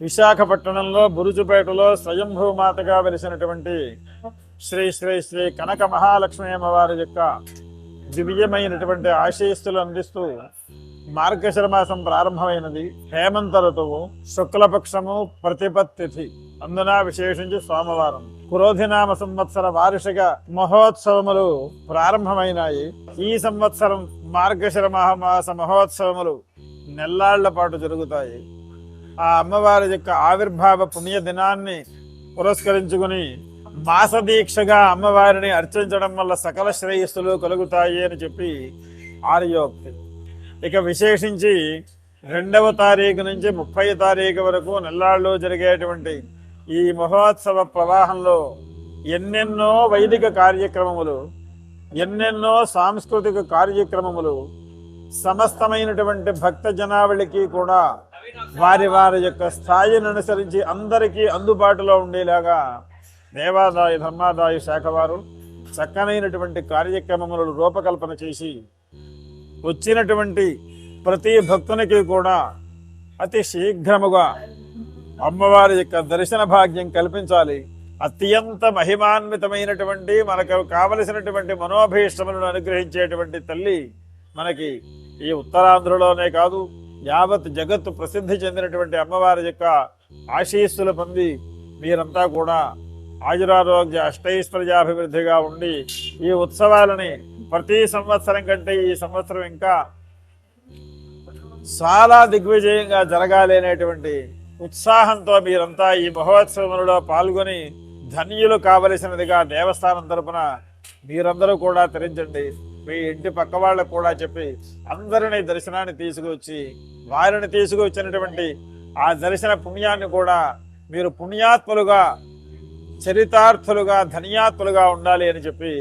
విశాఖపట్నంలో బురుజుపేటలో స్వయంభూమాతగా వెలిసినటువంటి శ్రీ శ్రీ శ్రీ కనక మహాలక్ష్మి అమ్మవారి యొక్క దివ్యమైనటువంటి ఆశీస్సులు అందిస్తూ మార్గశిర మాసం ప్రారంభమైనది. హేమంత ఋతువు శుక్లపక్షము ప్రతిపత్తిథి. అందున విశేషించి సోమవారం. క్రోధినామ సంవత్సర వార్షిక మహోత్సవములు ప్రారంభమైనాయి. ఈ సంవత్సరం మార్గశిర మహామాస మహోత్సవములు నెల్లాళ్ళ పాటు జరుగుతాయి. ఆ అమ్మవారి యొక్క ఆవిర్భావ పుణ్య దినాన్ని పురస్కరించుకుని మాస దీక్షగా అమ్మవారిని అర్చించడం వల్ల సకల శ్రేయస్సులు కలుగుతాయి అని చెప్పి ఆర్యోక్తి. ఇక విశేషించి రెండవ తారీఖు నుంచి ముప్పై తారీఖు వరకు నెల్లాళ్ళు జరిగేటువంటి ఈ మహోత్సవ ప్రవాహంలో ఎన్నెన్నో వైదిక కార్యక్రమములు ఎన్నెన్నో సాంస్కృతిక కార్యక్రమములు సమస్తమైనటువంటి భక్త జనావళికి కూడా వారి వారి యొక్క స్థాయిని అనుసరించి అందరికీ అందుబాటులో ఉండేలాగా దేవాదాయ ధర్మాదాయ శాఖ వారు చక్కనైనటువంటి కార్యక్రమములను రూపకల్పన చేసి వచ్చినటువంటి ప్రతి భక్తునికి కూడా అతి శీఘ్రముగా అమ్మవారి యొక్క దర్శన భాగ్యం కల్పించాలి. అత్యంత మహిమాన్వితమైనటువంటి మనకు కావలసినటువంటి మనోభీష్టములను అనుగ్రహించేటువంటి తల్లి మనకి ఈ ఉత్తరాంధ్రలోనే కాదు. యావత్ జగత్తు ప్రసిద్ధి చెందినటువంటి అమ్మవారి యొక్క ఆశీస్సులు పొంది మీరంతా కూడా ఆయురారోగ్య అష్టైశ్వర్యాభివృద్ధిగా ఉండి ఈ ఉత్సవాలని ప్రతి సంవత్సరం కంటే ఈ సంవత్సరం ఇంకా చాలా దిగ్విజయంగా జరగాలి అనేటువంటి ఉత్సాహంతో మీరంతా ఈ మహోత్సవంలో పాల్గొని ధన్యులు కావలసినదిగా దేవస్థానం తరపున మీరందరూ కూడా తరించండి మీ ఇంటి పక్క వాళ్ళకు కూడా చెప్పి అందరినీ దర్శనాన్ని తీసుకువచ్చి వారిని తీసుకువచ్చినటువంటి ఆ దర్శన పుణ్యాన్ని కూడా మీరు పుణ్యాత్ములుగా చరితార్థులుగా ధన్యాత్ములుగా ఉండాలి అని చెప్పి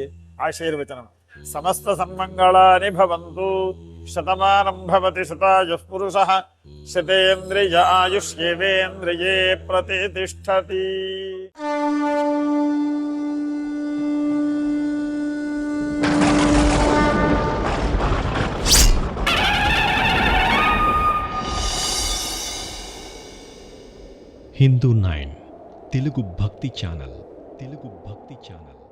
ఆశీర్వచనం. సమస్త సన్మంగళాని భవంతు. శతమానం భవతి శతాయుః పురుష. శతేంద్రియ ఆయుష్యేవేంద్రియే ప్రతిష్టతి. Hindu nine Telugu Bhakti channel Telugu Bhakti channel.